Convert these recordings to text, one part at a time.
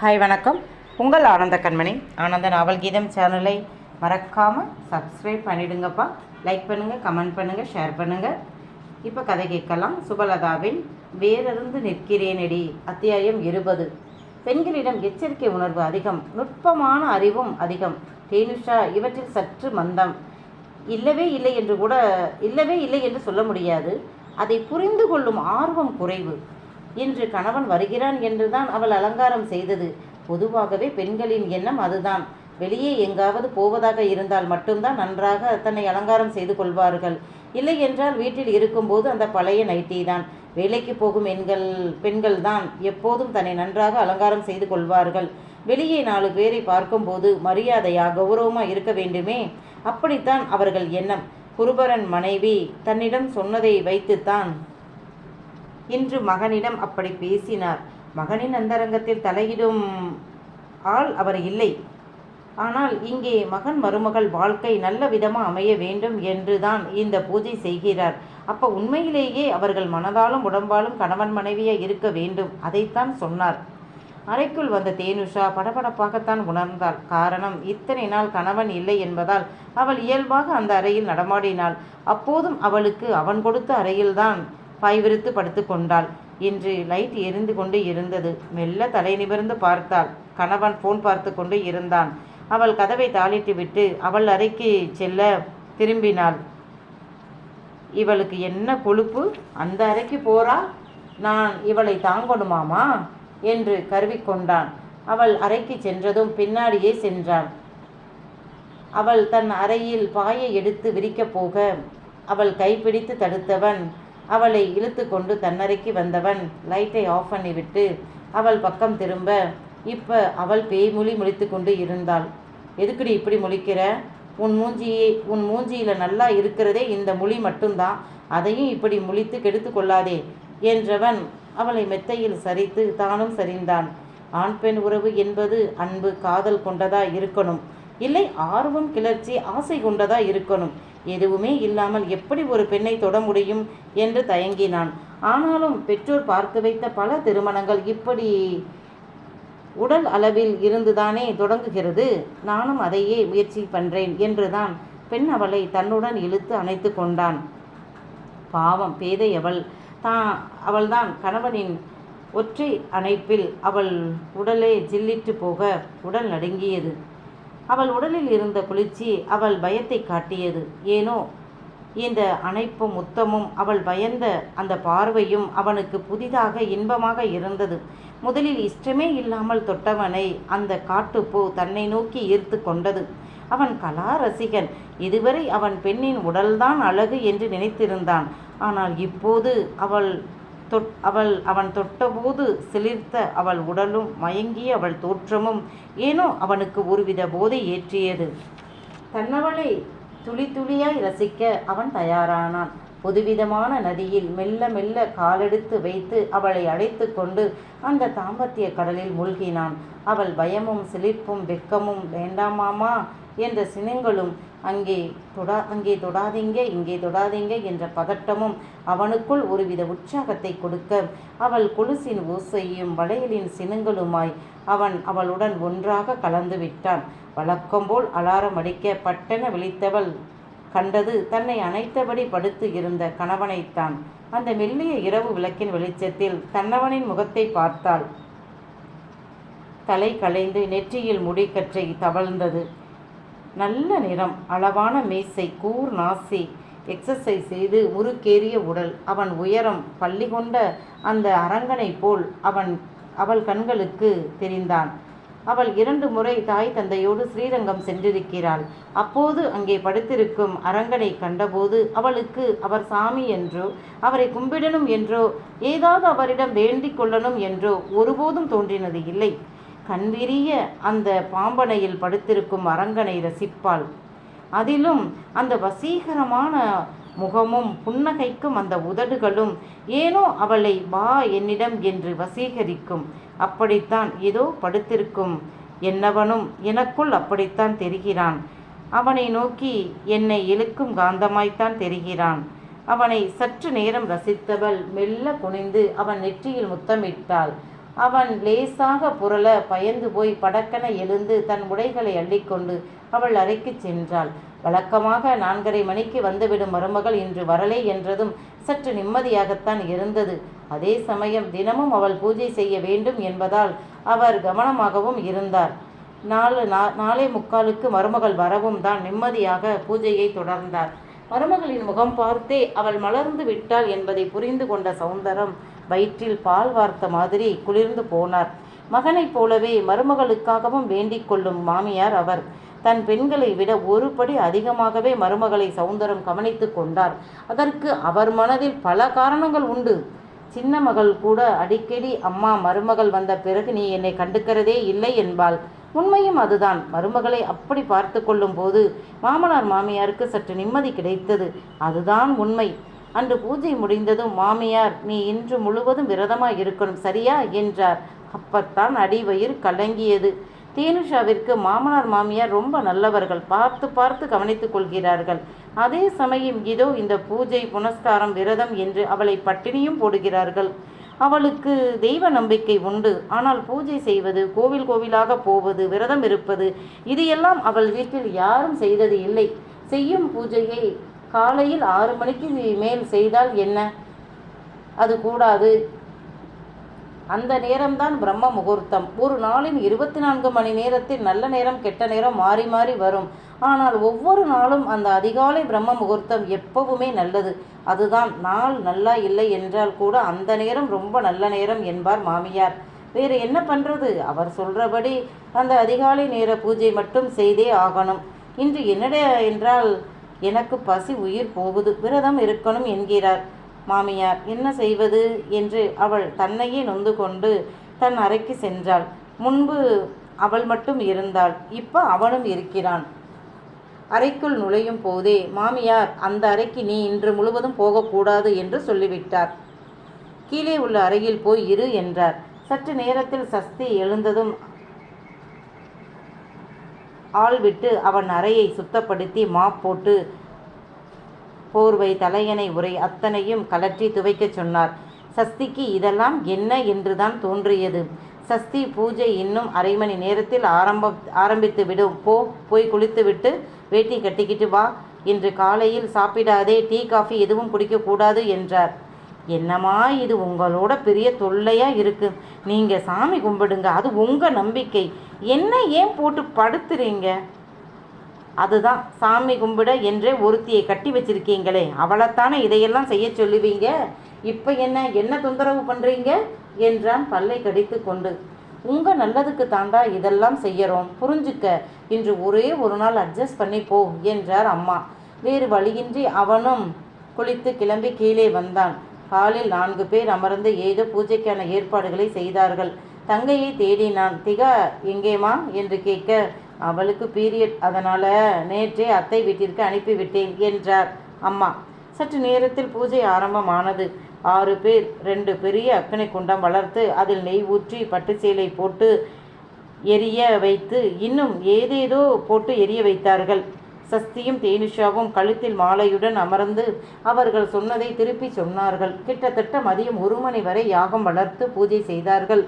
Hi வணக்கம். உங்கள் ஆனந்த கண்மணி. ஆனந்த நாவல் கீதம் சேனலை மறக்காமல் சப்ஸ்கிரைப் பண்ணிடுங்கப்பா. லைக் பண்ணுங்கள் கமெண்ட் பண்ணுங்கள் ஷேர் பண்ணுங்கள் இப்போ கதை கேட்கலாம். சுபலதாவின் வேறருந்து நிற்கிறேனடி. அத்தியாயம் இருபது. பெண்களிடம் எச்சரிக்கை உணர்வு அதிகம். நுட்பமான அறிவும் அதிகம். தேனுஷா இவற்றில் சற்று மந்தம். இல்லவே இல்லை என்று கூட இல்லவே இல்லை என்று சொல்ல முடியாது. அதை புரிந்து கொள்ளும் ஆர்வம் குறைவு. இன்று கணவன் வருகிறான் என்றுதான் அவள் அலங்காரம் செய்தது. பொதுவாகவே பெண்களின் எண்ணம் அதுதான். வெளியே எங்காவது போவதாக இருந்தால் மட்டும்தான் நன்றாக தன்னை அலங்காரம் செய்து கொள்வார்கள். இல்லை என்றால் வீட்டில் இருக்கும்போது அந்த பழைய நைட்டி தான். வேலைக்கு போகும் எண்கள் பெண்கள் தான் எப்போதும் தன்னை நன்றாக அலங்காரம் செய்து கொள்வார்கள். வெளியே நாலு பேரை பார்க்கும்போது மரியாதையா கௌரவமா இருக்க வேண்டுமே? அப்படித்தான் அவர்கள் எண்ணம். குருபரன் மனைவி தன்னிடம் சொன்னதை வைத்துத்தான் இன்று மகனிடம் அப்படி பேசினார். மகனின் அந்தரங்கத்தில் தலையிடும் ஆள் அவர் இல்லை. ஆனால் இங்கே மகன் மருமகள் வாழ்க்கை நல்ல விதமாக அமைய வேண்டும் என்று தான் இந்த பூஜை செய்கிறார். அப்போ உண்மையிலேயே அவர்கள் மனதாலும் உடம்பாலும் கணவன் மனைவியாக இருக்க வேண்டும். அதைத்தான் சொன்னார். அறைக்குள் வந்த தேனுஷா படபடப்பாகத்தான் உணர்ந்தாள். காரணம் இத்தனை நாள் கணவன் இல்லை என்பதால் அவள் இயல்பாக அந்த அறையில் நடமாடினாள். அப்போதும் அவளுக்கு அவன் கொடுத்த அறையில்தான் பாய்விரித்து படுத்து கொண்டாள். இன்று லைட் எரிந்து கொண்டு இருந்தது. மெல்ல தலை நிமிர்ந்து பார்த்தாள். கணவன் ஃபோன் பார்த்து கொண்டு இருந்தான். அவள் கதவை தாளிட்டு விட்டு அவள் அறைக்கு செல்ல திரும்பினாள். இவளுக்கு என்ன கொழுப்பு? அந்த அறைக்கு போறா? நான் இவளை தாங்கணுமாமா என்று கருவிக்கொண்டான் அவள் அறைக்கு சென்றதும் பின்னாடியே சென்றான் அவள் தன் அறையில் பாயை எடுத்து விரிக்கப் போக அவள் கைப்பிடித்து தடுத்தவன் அவளை இழுத்து கொண்டு தன்னறைக்கு வந்தவன். லைட்டை ஆஃப் பண்ணிவிட்டு அவள் பக்கம் திரும்ப இப்போ அவள் பேய்மொழி முழித்து கொண்டு இருந்தாள். எதுக்குடி இப்படி முழிக்கிற? உன் மூஞ்சியே உன் மூஞ்சியில் நல்லா இருக்கிறதே இந்த மொழி மட்டும்தான். அதையும் இப்படி முழித்து கெடுத்து கொள்ளாதே என்றவன் அவளை மெத்தையில் சரித்து தானும் சரிந்தான். ஆண் பெண் உறவு என்பது அன்பு காதல் கொண்டதா இருக்கணும்? இல்லை ஆர்வம் கிளர்ச்சி ஆசை கொண்டதா இருக்கணும்? எதுவுமே இல்லாமல் எப்படி ஒரு பெண்ணை தொட முடியும் என்று தயங்கினான். ஆனாலும் பெற்றோர் பார்த்து வைத்த பல திருமணங்கள் இப்படி உடல் அளவில் இருந்துதானே தொடங்குகிறது? நானும் அதையே முயற்சி பண்றேன் என்றுதான் பெண் அவளை தன்னுடன் இழுத்து அணைத்து கொண்டான். பாவம் பேதை அவள். தான் அவள்தான் கணவனின் ஒற்றை அணைப்பில் அவள் உடலே ஜில்லிட்டு போக உடல் நடுங்கியது. அவள் உடலில் இருந்த குளிர்ச்சி அவள் பயத்தை காட்டியது. ஏனோ இந்த அணைப்பும் முத்தமும் அவள் பயந்த அந்த பார்வையும் அவனுக்கு புதிதாக இன்பமாக இருந்தது. முதலில் இஷ்டமே இல்லாமல் தொட்டவனை அந்த காட்டுப்பூ தன்னை நோக்கி ஈர்த்து கொண்டது. அவன் கலா ரசிகன் இதுவரை அவன் பெண்ணின் உடல்தான் அழகு என்று நினைத்திருந்தான். ஆனால் இப்போது அவள் தொட் அவள் அவன் தொட்டபோது சிலிர்த்த அவள் உடலும் மயங்கிய அவள் தோற்றமும் ஏனோ அவனுக்கு ஒருவித போதை ஏற்றியது. தன்னவளை துளி துளியாய் ரசிக்க அவன் தயாரானான். புதுவிதமான நதியில் மெல்ல மெல்ல காலெடுத்து வைத்து அவளை அழைத்து கொண்டு அந்த தாம்பத்திய கடலில் மூழ்கினான். அவள் பயமும் சிலிர்ப்பும் வெக்கமும் வேண்டாமாமா என்ற சினங்களும் அங்கே தொடா அங்கே தொடாதீங்க இங்கே தொடாதீங்க என்ற பதட்டமும் அவனுக்குள் ஒருவித உற்சாகத்தை கொடுக்க அவள் கொலுசின் ஓசையும் வளையலின் சினுங்களுமாய் அவன் அவளுடன் ஒன்றாக கலந்து விட்டான். வழக்கம்போல் அலாரம் அடிக்க பட்டென விழித்தவள் கண்டது தன்னை அணைத்தபடி படுத்து இருந்த கணவனைத்தான். அந்த மெல்லிய இரவு விளக்கின் வெளிச்சத்தில் தன்னவனின் முகத்தை பார்த்தாள். தலை களைந்து நெற்றியில் முடிக்கற்றை தவழ்ந்தது. நல்ல நிறம் அளவான மேசை கூர் நாசி எக்ஸசைஸ் செய்து முறுக்கேறிய உடல். அவன் உயரம் பள்ளி கொண்ட அந்த அரங்கனை போல் அவன் அவள் கண்களுக்கு தெரிந்தான். அவள் இரண்டு முறை தாய் தந்தையோடு ஸ்ரீரங்கம் சென்றிருக்கிறாள். அப்போது அங்கே படுத்திருக்கும் அரங்கனை கண்டபோது அவளுக்கு அவர் சாமி என்றோ அவரை கும்பிடணும் என்றோ ஏதாவது அவரிடம் வேண்டிக் கொள்ளணும் என்றோ ஒருபோதும் தோன்றினது இல்லை. கண்விரிய அந்த பாம்பனையில் படுத்திருக்கும் அரங்கனை ரசிப்பாள். அதிலும் அந்த வசீகரமான முகமும் புன்னகைக்கும் அந்த உதடுகளும் ஏனோ அவளை வா என்னிடம் என்று வசீகரிக்கும். அப்படித்தான் ஏதோ படுத்திருக்கும். என்னவனும் எனக்குள் அப்படித்தான் தெரிகிறான். அவனை நோக்கி என்னை இழுக்கும் காந்தமாய்த்தான் தெரிகிறான். அவனை சற்று நேரம் ரசித்தவள் மெல்ல குனிந்து அவன் நெற்றியில் முத்தமிட்டாள். அவன் லேசாக புரள பயந்து போய் படக்கென எழுந்து தன் உடைகளை அள்ளிக்கொண்டு அவள் அறைக்கு சென்றாள். வழக்கமாக நான்கரை மணிக்கு வந்துவிடும் மருமகள் இன்று வரலை என்றதும் சற்று நிம்மதியாகத்தான் இருந்தது. அதே சமயம் தினமும் அவள் பூஜை செய்ய வேண்டும் என்பதால் அவர் கவனமாகவும் இருந்தார். நாலு நா நாலே முக்காலுக்கு மருமகள் வரவும் தான் நிம்மதியாக பூஜையை தொடர்ந்தார். மருமகளின் முகம் பார்த்தே அவள் மலர்ந்து விட்டாள் என்பதை புரிந்து கொண்ட சௌந்தரம் வயிற்றில் பால் வார்த்த மாதிரி குளிர்ந்து போனார். மகனைப் போலவே மருமகளுக்காகவும் வேண்டிக் கொள்ளும் மாமியார் அவர். தன் பெண்களை விட ஒரு படி அதிகமாகவே மருமகளை சௌந்தரம் கவனித்து கொண்டார். அதற்கு அவர் மனதில் பல காரணங்கள் உண்டு. சின்ன மகள் கூட அடிக்கடி அம்மா மருமகள் வந்த பிறகு நீ என்னை கண்டுக்கிறதே இல்லை என்பாள். உண்மையும் அதுதான். மருமகளை அப்படி பார்த்து கொள்ளும் போது மாமனார் மாமியாருக்கு சற்று நிம்மதி கிடைத்தது. அதுதான் உண்மை. அன்று பூஜை முடிந்ததும் மாமியார் நீ இன்று முழுவதும் விரதமாக இருக்கணும் சரியா? என்றார். அப்பத்தான் அடிவயிறு கலங்கியது. தேனுஷாவிற்கு மாமனார் மாமியார் ரொம்ப நல்லவர்கள் பார்த்து பார்த்து கவனித்துக் கொள்கிறார்கள். அதே சமயம் இதோ இந்த பூஜை புனஸ்காரம் விரதம் என்று அவளை பட்டினியும் போடுகிறார்கள். அவளுக்கு தெய்வ நம்பிக்கை உண்டு. ஆனால் பூஜை செய்வது கோவில் கோவிலாக போவது விரதம் இருப்பது இது எல்லாம் அவள் வீட்டில் யாரும் செய்தது இல்லை. செய்யும் பூஜையை காலையில் ஆறு மணிக்கு மேல் செய்தால் என்ன? அது கூடாது. அந்த நேரம்தான் பிரம்ம முகூர்த்தம். ஒரு நாளின் இருபத்தி நான்கு மணி நேரத்தில் நல்ல நேரம் கெட்ட நேரம் மாறி மாறி வரும். ஆனால் ஒவ்வொரு நாளும் அந்த அதிகாலை பிரம்ம முகூர்த்தம் எப்பவுமே நல்லது. அதுதான் நாள் நல்லா இல்லை என்றால் கூட அந்த நேரம் ரொம்ப நல்ல நேரம் என்பார் மாமியார். வேறு என்ன பண்ணுறது அவர் சொல்கிறபடி அந்த அதிகாலை நேர பூஜை மட்டும் செய்தே ஆகணும். இன்று என்னட என்றால் எனக்கு பசி உயிர் போகுது விரதம் இருக்கணும் என்கிறார். மாமியார் என்ன செய்வது? என்று அவள் தன்னையே நொந்து கொண்டு தன் அறைக்கு சென்றாள். முன்பு அவள் மட்டும் இருந்தாள் இப்போ அவனும் இருக்கிறான். அறைக்குள் நுழையும் போதே மாமியார் அந்த அறைக்கு நீ இன்று முழுவதும் போகக்கூடாது என்று சொல்லிவிட்டார். கீழே உள்ள அறையில் போய் இரு என்றார். சற்று நேரத்தில் சஸ்தி எழுந்ததும் ஆள் விட்டு அவன் அறையை சுத்தப்படுத்தி மாப் போட்டு போர்வை தலையணை உரை அத்தனையும் கலற்றி துவைக்கச் சொன்னார். சஸ்திக்கு இதெல்லாம் என்ன என்றுதான் தோன்றியது. சஸ்தி பூஜை இன்னும் அரை மணி நேரத்தில் ஆரம்ப ஆரம்பித்து விடும். போ போய் குளித்துவிட்டு வேட்டி கட்டிக்கிட்டு வா இன்று காலையில் சாப்பிடாதே டீ காஃபி எதுவும் குடிக்கக்கூடாது என்றார். என்னம்மா இது உங்களோட பெரிய தொல்லையா இருக்கு? நீங்க சாமி கும்பிடுங்க அது உங்க நம்பிக்கை. என்ன ஏன் போட்டு படுத்துறீங்க? அதுதான் சாமி கும்பிட என்றே ஒருத்தியை கட்டி வச்சிருக்கீங்களே அவளைத்தானே இதையெல்லாம் செய்ய சொல்லுவீங்க? இப்போ என்ன என்ன தொந்தரவு பண்ணுறீங்க என்றான் பல்லை கடித்து கொண்டு. உங்க நல்லதுக்கு தாண்டா இதெல்லாம் செய்யறோம் புரிஞ்சுக்க. இன்று ஒரே ஒரு நாள் அட்ஜஸ்ட் பண்ணி போ என்றார் அம்மா. வேறு வழியின்றி அவனும் குளித்து கிளம்பி கீழே வந்தான். ஹாலில் நான்கு பேர் அமர்ந்து ஏதோ பூஜைக்கான ஏற்பாடுகளை செய்தார்கள். தங்கையை தேடினான் திகா எங்கேம்மா? என்று கேட்க அவளுக்கு பீரியட் அதனால நேற்றே அத்தை வீட்டிற்கு அனுப்பிவிட்டேன் என்றார். அம்மா சற்று நேரத்தில் பூஜை ஆரம்பமானது. ஆறு பேர் ரெண்டு பெரிய அக்கனை குண்டம் வளர்த்து அதில் நெய் ஊற்றி பட்டு சேலை போட்டு எரிய வைத்து இன்னும் ஏதேதோ போட்டு எரிய வைத்தார்கள். சஸ்தியும் தேனுஷாவும் கழுத்தில் மாலையுடன் அமர்ந்து அவர்கள் சொன்னதை திருப்பி சொன்னார்கள். கிட்டத்தட்ட மதியம் ஒரு மணி வரை யாகம் வளர்த்து பூஜை செய்தார்கள்.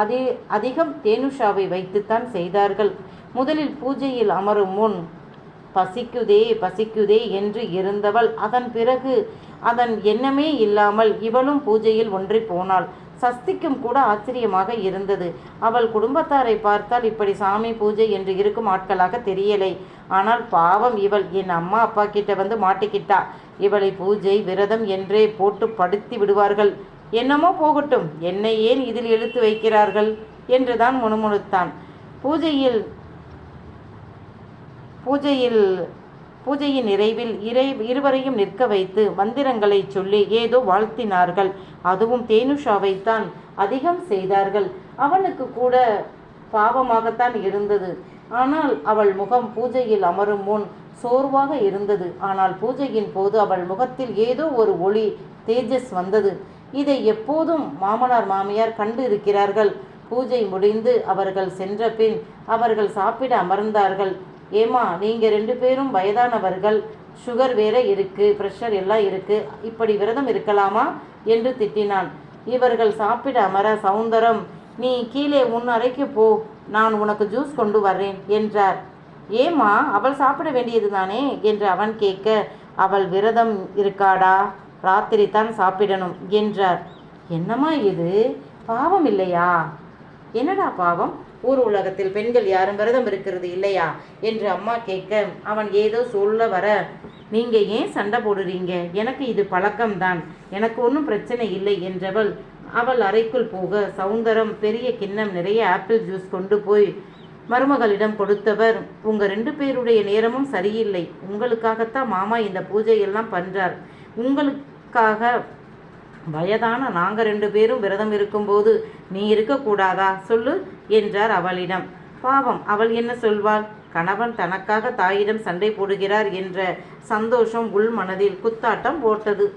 அதே அதிகம் தேனுஷாவை வைத்துத்தான் செய்தார்கள். முதலில் பூஜையில் அமரும் முன் பசிக்குதே பசிக்குதே என்று இருந்தவள். அதன் பிறகு அதன் எண்ணமே இல்லாமல் இவளும் பூஜையில் ஒன்றி போனாள். சஸ்திக்கும் கூட ஆச்சரியமாக இருந்தது. அவள் குடும்பத்தாரை பார்த்தால் இப்படி சாமி பூஜை என்று இருக்கும் ஆட்களாக தெரியலை. ஆனால் பாவம் இவள். என் அம்மா அப்பா கிட்ட வந்து மாட்டிக்கிட்டா. இவளை பூஜை விரதம் என்றே போட்டு படுத்தி விடுவார்கள். என்னமோ போகட்டும். என்னை ஏன் இதில் இழுத்து வைக்கிறார்கள்? என்றுதான் முணுமுணுத்தான். பூஜையில் பூஜையில் பூஜையின் நிறைவில் இறை இருவரையும் நிற்க வைத்து மந்திரங்களை சொல்லி ஏதோ வாழ்த்தினார்கள். அதுவும் தேனுஷாவைத்தான் அதிகம் செய்தார்கள். அவனுக்கு கூட பாவமாகத்தான் இருந்தது. ஆனால் அவள் முகம் பூஜையில் அமரும் முன் சோர்வாக இருந்தது. ஆனால் பூஜையின் போது அவள் முகத்தில் ஏதோ ஒரு ஒளி தேஜஸ் வந்தது. இதை எப்போதும் மாமனார் மாமியார் கண்டு இருக்கிறார்கள் பூஜை முடிந்து அவர்கள் சென்ற பின் அவர்கள் சாப்பிட அமர்ந்தார்கள். ஏமா நீங்கள் ரெண்டு பேரும் வயதானவர்கள். சுகர் வேற இருக்கு ப்ரெஷர் எல்லாம் இருக்கு. இப்படி விரதம் இருக்கலாமா? என்று திட்டினான். இவர்கள் சாப்பிட அமர சௌந்தரம் நீ கீழே உன் அறைக்கு போ. நான் உனக்கு ஜூஸ் கொண்டு வர்றேன் என்றார். ஏம்மா அவள் சாப்பிட வேண்டியது தானே என்று அவன் கேட்க அவள் விரதம் இருக்காடா? ராத்திரி தான் சாப்பிடணும் என்றார். என்னம்மா இது? பாவம் இல்லையா? என்னடா பாவம்? ஊர் உலகத்தில் பெண்கள் யாரும் விரதம் இருக்கிறது இல்லையா? என்று அம்மா கேட்க அவன் ஏதோ சொல்ல வர நீங்க ஏன் சண்டை போடுறீங்க? எனக்கு இது பழக்கம்தான். எனக்கு ஒன்றும் பிரச்சனை இல்லை என்றவள் அவள் அறைக்குள் போக சவுந்தரம் பெரிய கிண்ணம் நிறைய ஆப்பிள் ஜூஸ் கொண்டு போய் மருமகளிடம் கொடுத்தவர் உங்க ரெண்டு பேருடைய நேரமும் சரியில்லை. உங்களுக்காகத்தான் மாமா இந்த பூஜையெல்லாம் பண்றார். உங்களுக்காக வயதான நாங்கள் ரெண்டு பேரும் விரதம் இருக்கும்போது நீ இருக்கக்கூடாதா சொல்லு என்றார் அவளிடம். பாவம் அவள் என்ன சொல்வாள்? கணவன் தனக்காக தாயிடம் சண்டை போடுகிறார் என்ற சந்தோஷம் உள் மனதில் குத்தாட்டம் போட்டது.